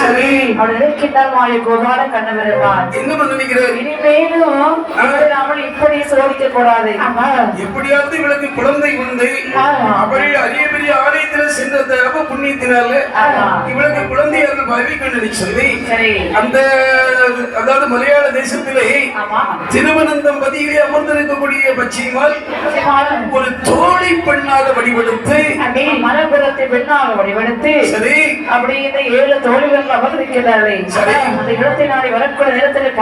சரி. அவள் நினைக்கின்றால் மாய கோபால கண்ணவருமான் என்ன பண்ண நினைக்கிறேன் இனிமேலும் நாமல் இப்படி சோதிக்க கூடாது. எப்படியாவது இவளுக்கு குழந்தை வந்து அவள் அரிய பெரிய ஆலயத்துல சென்ற தரப்பு புண்ணியத்தினால. இவளுக்கு பாவிக்கணும்னு சொல்லி சரி. அந்த அதாவது மலையாள தேசத்திலே ஆமா. திருவனந்தம் பதியிலே அமர்ந்திருக்கக்கூடிய சிவாலன் ஒரு தோழி பெண்ணாக வடிவெடுத்து மலபுரத்தை பெண்ணாக வடிவெடுத்து சரி. அப்படி இந்த ஏழு தோழிகள் அமர்ந்திருக்கிறார்கள். சரி. அந்த இடத்தை நாடி வரக்கூடிய நேரத்தில்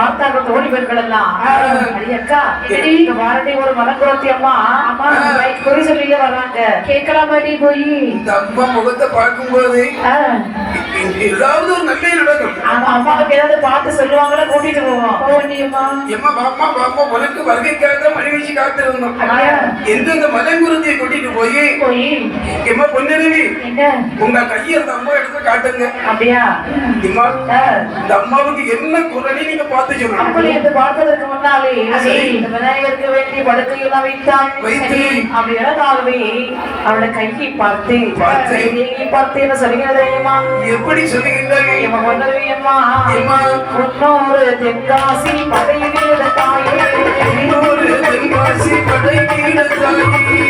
தோழிகள் எல்லாம் அடி அக்கா என்னடி? இங்க வாரடி ஒரு மலபுரத்தி அம்மா? அம்மா. குறி சொல்லியே வர்றாங்க போய்? இந்த அம்மா முகத்தை பார்க்கும்போது ஏதாவது ஒரு நல்ல நடக்கும். அம்மாவுக்கு ஏதாவது பார்த்து சொல்லுவாங்களா? கூட்டிட்டு போவோம்? போனியம்மா எம்மா பாப்பா பாப்பா உனக்கு வருகைக்காக மணி வச்சு காத்திருந்தோம். அப்படியா? எந்த இந்த மலைங்குருதியை கூட்டிட்டு போய். எம்மா பொன்னருவி உங்க கையை அந்த அம்மா எடுத்து காட்டுங்க. அப்படியா? எம்மா ஆ. இந்த அம்மாவுக்கு என்ன குரலை நீங்க பார்த்து சொல்லணும் அப்படி என்று பார்ப்பதற்கு முன்னாலே இந்த விநாயகருக்கு வேண்டிய படுக்கையெல்லாம் வைத்தான் வைத்து. அப்படி இறந்தாகவே அவளோட கையை பார்த்து பார்த்து. கையை பார்த்து என்ன சொல்லுகிறது தெரியுமா எப்படி சொல்லுகின்றார்கள்? எம்ம கொண்டவையம்மா எம்மா முன்னோரு தென்காசி படையில் தாயே. இன்னொரு தென்காசி படை தாயி.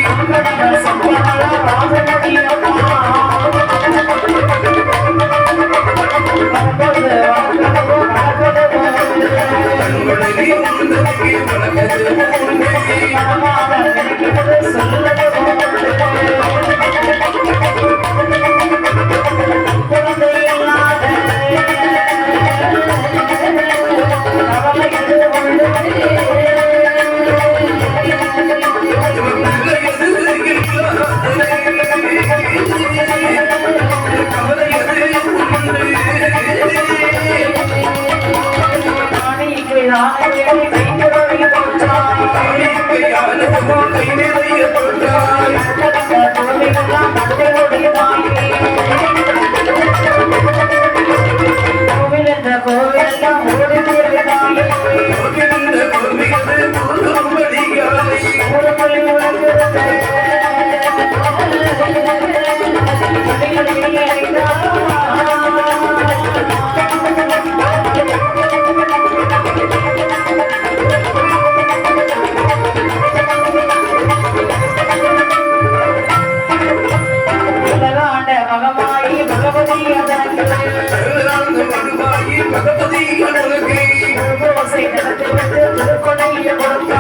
வந்து திருக்கொடையை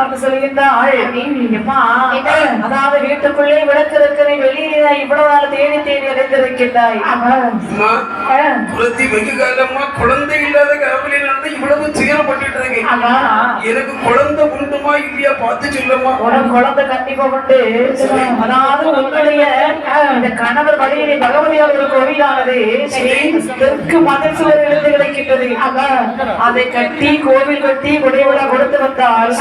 பார்த்து சொல்கின்றாள் அதாவது வீட்டுக்குள்ளே விளக்கு இருக்கிற வெளியே இவ்வளவு நாள் தேடி தேடி அடைந்திருக்கின்றாய். குலத்தி வெகு காலமா குழந்தை இல்லாத காவலி நடந்து இவ்வளவு ஆமா எனக்கு குழந்தை உண்டுமா இல்லையா பார்த்து சொல்லம்மா உனக்கு குழந்தை கண்டிப்பா உண்டு. அதாவது உன்னுடைய இந்த கணவர் வழியிலே பகவதியார் ஒரு கோவிலானது தெற்கு மதில் சுவர் எழுந்து கிடைக்கின்றது அதை கட்டி கோவில் கட்டி உடையவிழா கொடுத்து வந்தால்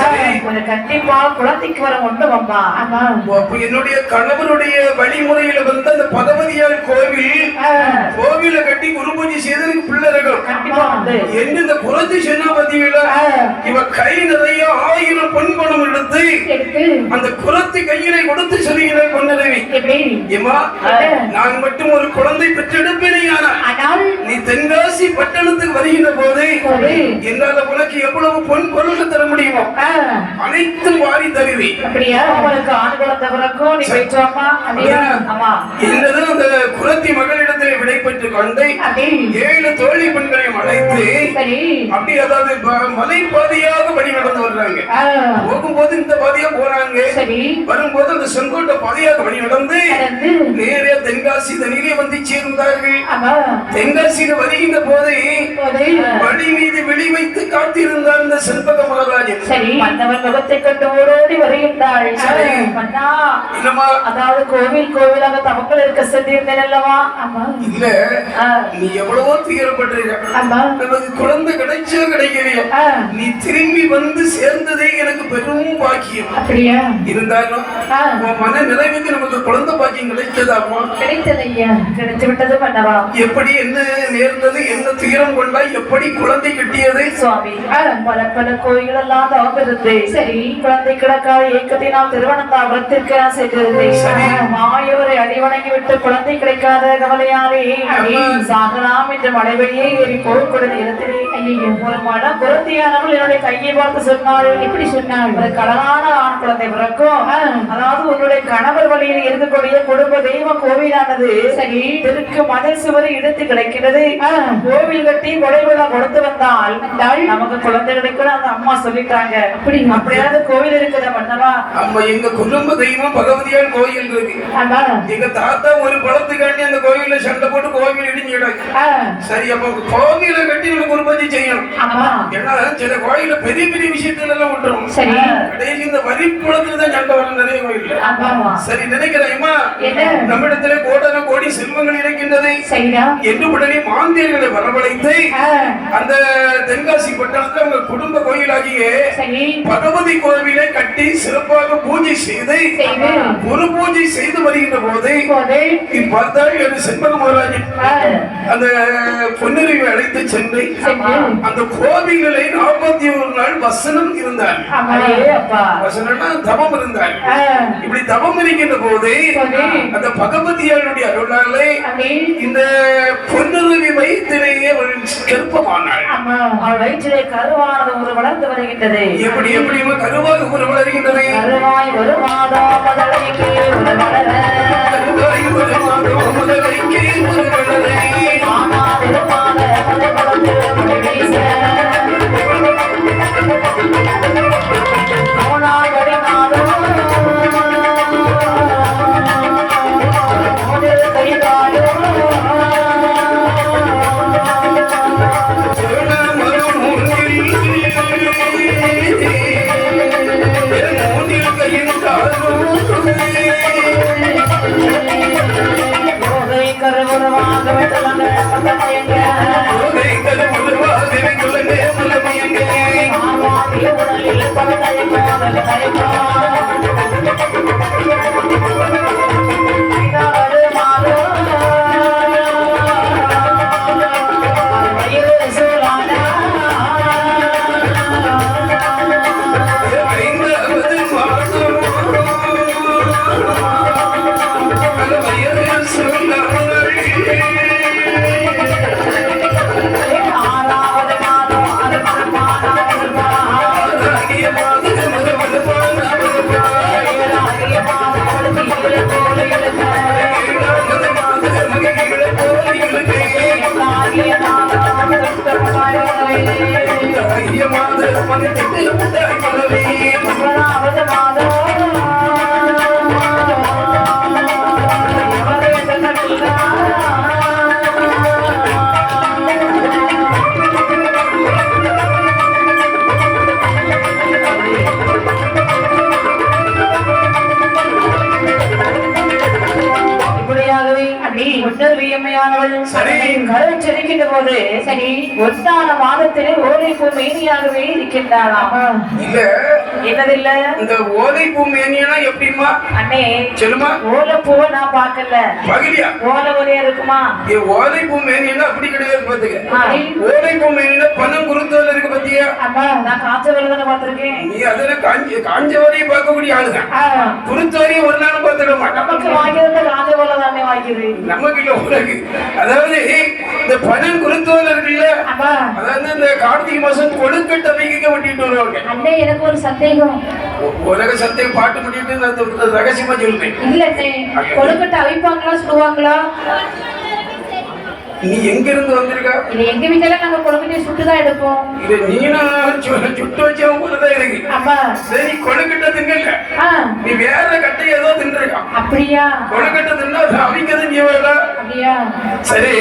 கொஞ்சம் கண்டிப்பா குழந்தைக்கு வர உண்டு அம்மா அப்ப என்னுடைய கணவருடைய வழிமுறையில வந்து அந்த பகவதியார் கோவில் கோவில கட்டி குரு பூஜை செய்ததுக்கு பிள்ளைகள். என்று இந்த புரட்சி சென்னாபதியில இவ கை நிறைய ஆயிரம் எடுத்து. அந்த குலத்து கையிலே கொடுத்து சொல்லுகிறார் பொன்னரவி ஏமா நான் மட்டும் ஒரு குழந்தை பெற்றெடுப்பேனே ஆனால் ஆனால் நீ தென்காசி பட்டணத்துக்கு வருகின்ற போது என்னால உனக்கு எவ்வளவு பொன் பொருள் தர முடியுமோ? அனைத்தும் வாரி தருவி. என்னது அந்த குலத்தி மகளிடத்திலே விடை பெற்றுக் கொண்டு ஏழு தோழி பெண்களையும் அழைத்து அப்படி அதாவது மலை பாதையாக வழி நடந்து வர்றாங்க போகும்போது இந்த பாதையா போறாங்க. சரி. வரும்போது அந்த செங்கோட்டை பாதையாக வழி நடந்து நேரே தென்காசி தனியிலே வந்து சேர்ந்தார்கள். ஆமா. தென்காசியில வருகின்ற போது வழி மீது வெளி வைத்து காத்திருந்தார் இந்த செண்பக மகாராஜன். சரி. மன்னவன் முகத்தை கண்டு ஓடோடி வருகின்றாள். அதாவது கோவில் கோவிலாக தமக்கள் இருக்க சென்றிருந்தேன் அல்லவா? இல்ல நீ எவ்வளவோ துயரப்பட்டிருக்க. நமக்கு குழந்தை கிடைச்சோ கிடைக்கலையோ? நீ திரும்பி வந்து சேர்ந்ததே எனக்கு பெரும் பாக்கியம்? அப்படியா? இருந்தாலும். உன் மன நிறைவுக்கு நமக்கு குழந்தை பாக்கியம் கிடைச்சதாமா கிடைத்தது ஐயா கிடைத்து விட்டது மன்னவா எப்படி என்ன நேர்ந்தது? என்ன துயரம் கொண்டா? எப்படி குழந்தை கட்டியது? சுவாமி பல பல கோயில்கள் எல்லாம் தவம் இருந்து சரி குழந்தை கிடக்காத ஏக்கத்தினால் திருவனந்தாபுரத்திற்கு நான் சென்றிருந்தேன் சரி. மாயோரை அடிவணங்கி விட்டு குழந்தை கிடைக்காத கவலையாலே. சாகலாம் என்று மலைவழியே ஏறி போகக்கூட நேரத்திலே. ஐயோ ஒரு மனம் குரத்தியானவள் என்னுடைய கையை பார்த்து சொன்னாள். எப்படி சொன்னாள். ஒரு கடலான ஆண் குழந்தை பிறக்கும். அதாவது உன்னுடைய கணவர் வழியில் இருக்கக்கூடிய குடும்ப தெய்வ கோவிலானது சரி. தெற்கு மதில் சுவரை இடித்து கிடக்கிறது. கோவில் கட்டி கொடை விழா கொடுத்து வந்தால் நமக்கு குழந்தை கிடைக்கும் அந்த அம்மா சொல்லிட்டாங்க. அப்படி அப்படியாவது கோவில் இருக்குது மன்னவா நம்ம எங்க குடும்ப தெய்வம் பகவதியார் கோயில் இருக்கு. எங்க தாத்தா ஒரு குளத்துக்காண்டி அந்த கோயில்ல சண்டை போட்டு கோவில் இடிஞ்சு கிடக்கு. சரி அப்ப கோவிலை கட்டி நம்ம குருபதி செய்யணும். ஆமா. ஏன்னா சில கோயில்ல பெரிய பெரிய விஷயத்துல எல்லாம் விட்டுரும் சரி. கடைசி இந்த வரி குளத்துல தான் சண்டை வரும் நிறைய கோயில் சரி நினைக்கிறேம்மா? நம்மிடத்திலே கோடான கோடி செல்வங்கள் இருக்கின்றது என்று உடனே மாந்தியர்களை வரவழைத்து அந்த தென்காசி பட்டணத்துல உங்க குடும்ப கோயிலாகிய பகவதி கோவிலை கட்டி சிறப்பாக பூஜை செய்து. குரு பூஜை செய்து வருகின்ற போது பார்த்தால் ஒரு செண்பக மகாராஜன் அந்த பொன்னறிவை அழைத்து சென்று. அந்த கோவில்களை நாற்பத்தி ஒரு நாள் வசனம் இருந்தார் தவம் இருந்தார். இப்படி தவம் இருக்கின்ற போது அந்த பகவதியாருடைய அருளாலே இந்த பொன்னுருவி வயிற்றிலேயே ஒரு கருப்பமானாள். வயிற்றிலே கருவானது ஒரு வளர்ந்து வருகின்றது. எப்படி எப்படி கருவாக ஒரு வளர்கின்றது கருவாய் ஒரு மாதம் வளர. Vamos a இப்படியாகவே அடி ஒன்னர் வியமையானவள் சரி. கருள் செலுக்கின்ற போது சரி ஒன்றான மாதத்திலே ஓலை பூ மேனியாகவே இருக்கின்றாளாம். இல்ல. என்னதில்ல? இந்த ஓலை பூ மேனியனா எப்படிமா அண்ணே சொல்லுமா. ஓலை பூவை நான் பார்க்கல. பகலியா ஓலை ஒரே இருக்குமா? ஏ, ஓலை பூ மேனியனா அப்படி கிடையாது பாத்துக்க ஆ. ஓலை பூ மேனியனா பணம் குருத்தோல இருக்கு பாத்தியா அம்மா நான் காய்ச்ச தானே பார்த்திருக்கேன். நீ அதுல காஞ்சி காஞ்ச வரையும் பார்க்கக்கூடிய ஆளுதான். ஆ, குருத்தோரையும் ஒரு நாளும் பார்த்துட மாட்டான். நமக்கு வாங்கியிருந்த காஞ்ச போல தானே வாங்கிது நமக்கு இல்ல உனக்கு. அதாவது இந்த பணம் குருத்தோல இருக்குல்ல அம்மா அதாவது இந்த கார்த்திகை மாசம் கொழுக்கட்டை வைக்க வெட்டிட்டு வருவாங்க. அண்ணே எனக்கு ஒரு சந்தேகம். உலக சத்தியம் பாட்டு பண்ணிட்டு நான் ரகசியமா சொல்றேன். இல்ல கொழுக்கட்டை அவிப்பாங்களா சுடுவாங்களா? நீ எங்க இருந்து வந்திருக்கா? இது எங்க வீட்டுல நாங்க கொழுக்கட்டையை சுட்டுதான் எடுப்போம். இது நீனா சுட்டு வச்ச போலதான் இருக்கு. ஆமா. சரி கொழுக்கட்டை ஆ. நீ வேற கட்டை ஏதோ தின்றுருக்கா அப்படியா? கொழுக்கட்டை தின்னா அவிக்கிறது நீ வேற அப்படியா? சரி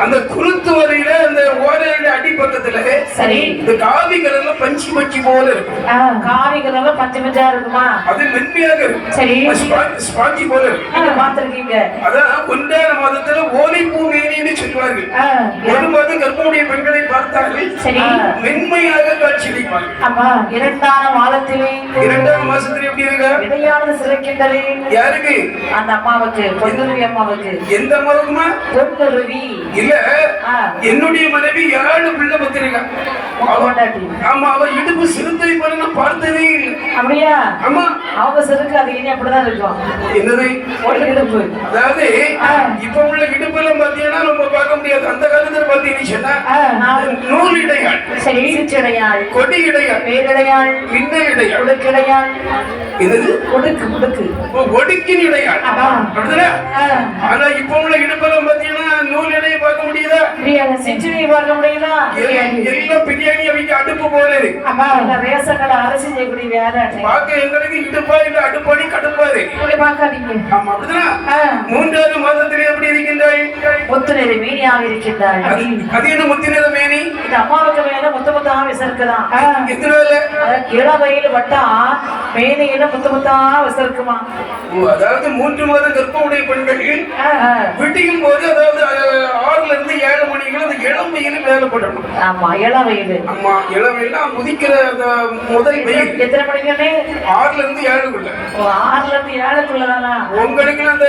அந்த குருத்து வரையில அந்த ஓரையில அடி பக்கத்துல சரி. இந்த காவி கலர்ல பஞ்சு பஞ்சு போல இருக்கும். ஆ காவிக்கிறவங்க பச்சை பச்சா இருக்குமா? அது மென்மையாக இருக்கும். சரி. ஸ்பா- ஸ்பாஞ்சி போல இருக்கும். நீங்க பாத்திருக்கீங்க அதான் ஒன்றான மாதத்துல ஓலைப்பூ மேனின்னு சொல்வார்கள் ஆ ஒரு மாதம் கர்ப்பமுடைய பெண்களை பார்த்தார்கள். சரி. மென்மையாக காட்சியளிப்பார்கள். ஆமா இரண்டான மாதத்திலே இரண்டாம் மாசத்துல எப்படி இருக்கா? இடையானது சிறக்கின்றது யாருக்கு? அந்த அம்மாவுக்கு பொன்னுருவி அம்மாவுக்கு. எந்த அம்மாவுக்குமா? பொன்னுருவி. இல்ல. என்னுடைய மனைவி ஏழு பிள்ளை பத்திரிக்கா கொண்டாட்டி ஆமா அவ இடுப்பு சிறுத்தை போல நான் பார்த்ததே இல்லை. அப்படியா? ஆமா. அவங்க செருக்கு அது இனி அப்படிதான் இருக்கும். என்னது? இடுப்பு. அதாவது இப்ப உள்ள இடுப்பு எல்லாம் பாத்தீங்கன்னா நம்ம பார்க்க முடியாது. அந்த காலத்துல பாத்தீங்கன்னு நூல் இடையாள். சரி சீச்சடையாள் கொடி இடையாள். பேரடையாள் விண்ண இடையாள். உடுக்கிடையாள். என்னது? உடுக்கு ஓ, ஒடுக்கின் இடையாள். அப்படிதானே? ஆனா இப்ப உள்ள இடுப்பெல்லாம் பாத்தீங்கன்னா நூல் இடையை பார்க்க முடியுதா சிச்சுடி பார்க்க முடியுதா எல்லாம் எல்லாம் பிரியாணி அவங்க அடுப்பு போல இருக்கு ரேஷன் கடை அரிசி செய்யக்கூடிய வேற பார்க்க எங்களுக்கு இடுப்பா இல்ல அடுப்பாடி கடுப்பா இருக்கு இப்படி பார்க்காதீங்க. ஆமா அப்படிதானே? மூன்றாவது மாதத்திலே எப்படி இருக்கின்றாய்? முத்துநெறி மீனியாக இருக்கின்றாள் அது என்ன முத்தினிற மேனி? இந்த அம்மாவுக்கு மேல முத்து முத்தா விசருக்குதான் இளவயில் வட்டா மேனையில முத்து முத்தா விசருக்குமா அதாவது மூன்று மாத கர்ப்பமுடைய பெண்கள் விட்டியும் போது அதாவது ஆறுல இருந்து ஏழு மணிக்குள்ள அந்த இளம் வெயில் வேலைப்படணும் ஆமா இளவயில் ஆமா இளம் வெயில்னா முதிக்கிற அந்த முதல் வெயில். எத்தனை மணிக்குன்னு ஆறுல இருந்து ஏழுக்குள்ள. ஆறுல இருந்து ஏழுக்குள்ளதானா? உங்களுக்கு அந்த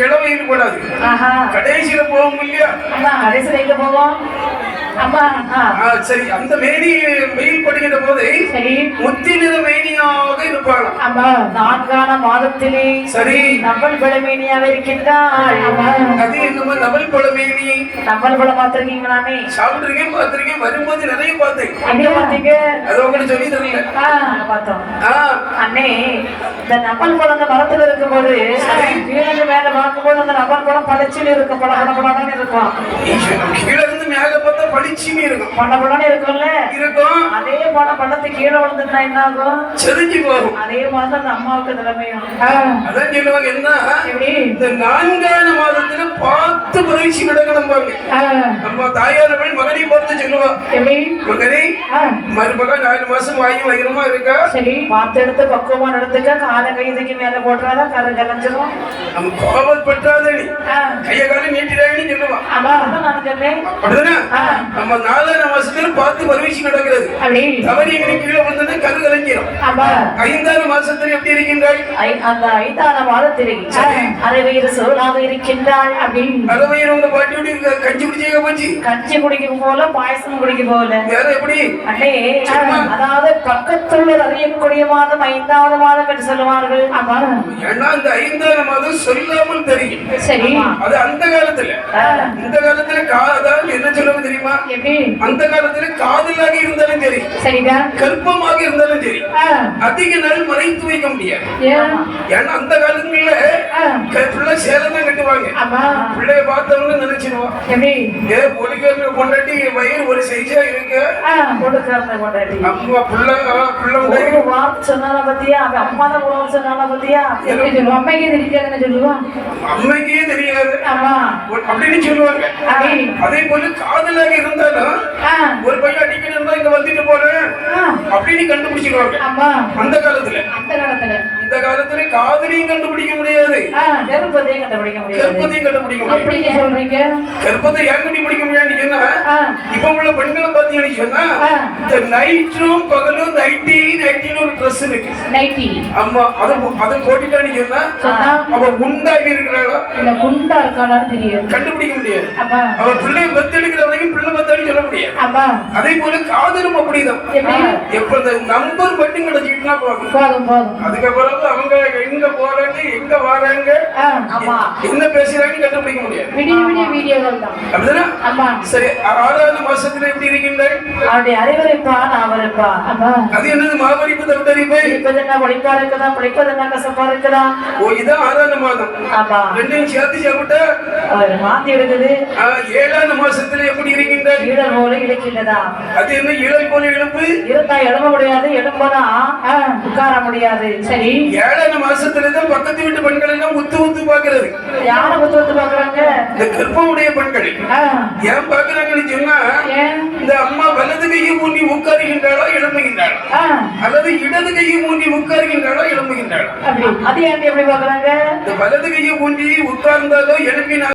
இளம் வெயில் படாது. ஆஹா. கடைசியில போகும் இல்லையா? கடைசியில் எங்க போவோம்? சரி அந்த மேனி வெயில் படுகின்ற போது சரி. முத்தி நிற மேனியாக அம்மா நான்கான மாதத்திலே சரி. நம்மள் பழமேனியாக இருக்கின்றாள். ஆமா. அது என்னமோ நவல் பழ மேனி. நம்மள் பழம் பார்த்திருக்கீங்களானே சாப்பிட்டுருக்கேன் பார்த்திருக்கேன் வரும்போது நிறைய பார்த்தேன். எங்க பார்த்தீங்க? அது உங்களுக்கு சொல்லி தரல பார்த்தோம். அண்ணே இந்த நம்பல் பழம் அந்த மரத்துல இருக்கும்போது கீழே மேல பார்க்கும்போது அந்த நம்பல் பழம் பளிச்சுன்னு இருக்கும். பழ பழ பழம்னு இருக்கும் மேல பார்த்தா பளிச்சுன்னு இருக்கும். பழம்னு இருக்கும்ல? இருக்கும். அதே பழம் பழத்து கீழே விழுந்துட்டா என்ன ஆகும் செறிஞ்சு போகும். அதே மாதிரி அந்த அம்மாவுக்கு நிலைமையும் ஆ அதான் சொல்லுவாங்க என்ன? இந்த நான்காவது மாதத்துல பார்த்து பரீட்சை நடக்கணும் பாருங்க. நம்ம தாயாரவள் மகனை பார்த்து சொல்லுவா எப்படி? மகனே மருமகன் நாலு மாசம் வாங்கி வயிறுமா இருக்கா? சரி பார்த்து எடுத்து பக்குவமா நடந்துக்க காலை கைதுக்கு மேல போட்டுறாதான் கரு கலைஞ்சிரும். நம்ம கோபப்பட்டாதே கைய காலம் நீட்டிடாங்கன்னு சொல்லுவான். அதான் நான் சொன்னேன். நம்ம நாலாவது மாசத்துல பார்த்து பரீட்சை நடக்கிறது தவறி எங்க கீழே வந்தது கரு கலைஞ்சிரும் ஆமா. ஐந்தாவது மாசத்துல எப்படி இருக்கின்றாய்? ஐ- அந்த ஐந்தான மாதத்திலே அரைவயிறு சோறாக இருக்கின்றாள் அப்படி. அறவயிறு உங்க பாட்டியோட கஞ்சி குடிச்சே போச்சு. கஞ்சி குடிக்கும் போல பாயசம் குடிக்கும் போல. வேற எப்படி? அண்ணே அதாவது பக்கத்துள்ள அறியக்கூடிய மாதம் ஐந்தாவது மாதம் என்று சொல்லுவார்கள். ஆமா. ஏன்னா அந்த ஐந்தாவது மாதம் சொல்லாமல் தெரியும். சரி. அது அந்த காலத்துல. இந்த காலத்துல அதாவது என்ன சொல்லுவாங்க தெரியுமா? அந்த காலத்துல காதலாக இருந்தாலும் சரி கர்ப்பமாக இருந்தாலும் சரி அதிக நாள் மறைத்து வைக்க முடியாது. ஏன்? ஏன்னா அந்த காலங்கள்ல பிள்ளை சேலை தான் கட்டுவாங்க. பிள்ளைய பார்த்தவங்க நினைச்சிருவான் ஏ பொலிகர்ல கொண்டாட்டி வயிறு ஒரு சைஸா இருக்கு. அம்மா புள்ள புள்ள வார்த்தை சொன்னால பத்தியா அவன் அம்மா தான் உணவு சொன்னால பத்தியா அம்மைக்கே தெரிஞ்சாங்கன்னு சொல்லுவோம் அம்மைக்கே தெரியாது. அப்படின்னு சொல்லுவாங்க. அதே போல காதலாக இருந்தாலும் ஒரு பையன் அடிக்கடி இருந்தா அப்படின்னு கண்டுபிடிச்சிருவாங்க அந்த காலத்துல. அந்த காலத்துல. இந்த காலத்துல காதலையும் கண்டுபிடிக்க முடியாது. ஆ கருப்பதையும் கண்டுபிடிக்க முடியாது. கர்ப்பத்தையும் கண்டுபிடிக்க முடியாது. சொல்றீங்க? கர்ப்பத்தை ஏன் கண்டுபிடிக்க முடியாதுன்னு சொன்னா? இப்ப உள்ள பெண்களை பாத்தீங்கன்னு சொன்னா. இந்த நைட்டும் பகலும் நைட்டி நைட்டின்னு ஒரு ட்ரெஸ் இருக்கு. நைட்டி ஆமா அதை அதை போட்டுட்டான்னு சொன்னா அவ உண்டாகி இருக்கிறாளோ? குண்டா இருக்காளான்னு தெரியாது. கண்டுபிடிக்க முடியாது. அவ பிள்ளைய பெத்தெடுக்கிற வரைக்கும் பிள்ளை பெத்தாடி சொல்ல முடியாது. அதே போல காதலும் அப்படிதான். எப்ப நம்பர் மட்டும் கிடைச்சிட்டுனா போதும். அதுக்கப்புறம் அவங்க எங்க போறாங்க எங்க வராங்க என்ன பேசுறாங்கன்னு கண்டுபிடிக்க முடியாது. சரி ஆறாவது மாசத்துல எப்படி இருக்கின்றாய்? அவருடைய அறிவரைப்பா நான் அவரைப்பா ஆமா. அது என்னது மாபரிப்பு தவிர இனிப்பு இப்ப என்ன படிப்பா இருக்குதா? படிப்பது என்ன கசப்பா இருக்குதா? ஓ இதான் ஆறாவது மாதம். ஆமா. ரெண்டையும் சேர்த்து சாப்பிட்டா? அவர் மாத்தி எடுக்குது ஏழாவது மாசத்துல ஈழல் போல இழைக்கின்றதா? அது என்ன இழை போல இழப்பு? இருந்தா எழும்ப முடியாது எழும்பனா உட்கார முடியாது. சரி. ஏழாவது மாசத்துல தான் பக்கத்து வீட்டு பெண்கள் எல்லாம் உத்து உத்து பாக்குறது யாரை புத்து வந்து பாக்குறாங்க இந்த கர்ப்பமுடைய பெண்கள். ஏன் பாக்குறாங்கன்னு சொன்னா ஏன்? இந்த அம்மா வலது கையை ஊன்றி உட்காருகின்றாளா எழும்புகின்றாளா? அல்லது இடது கையை ஊன்றி உட்காருகின்றாளா எழும்புகின்றாளா? அது ஏன்டி எப்படி பாக்குறாங்க இந்த வலது கையை ஊன்றி உட்கார்ந்தாலோ எழுப்பினாலோ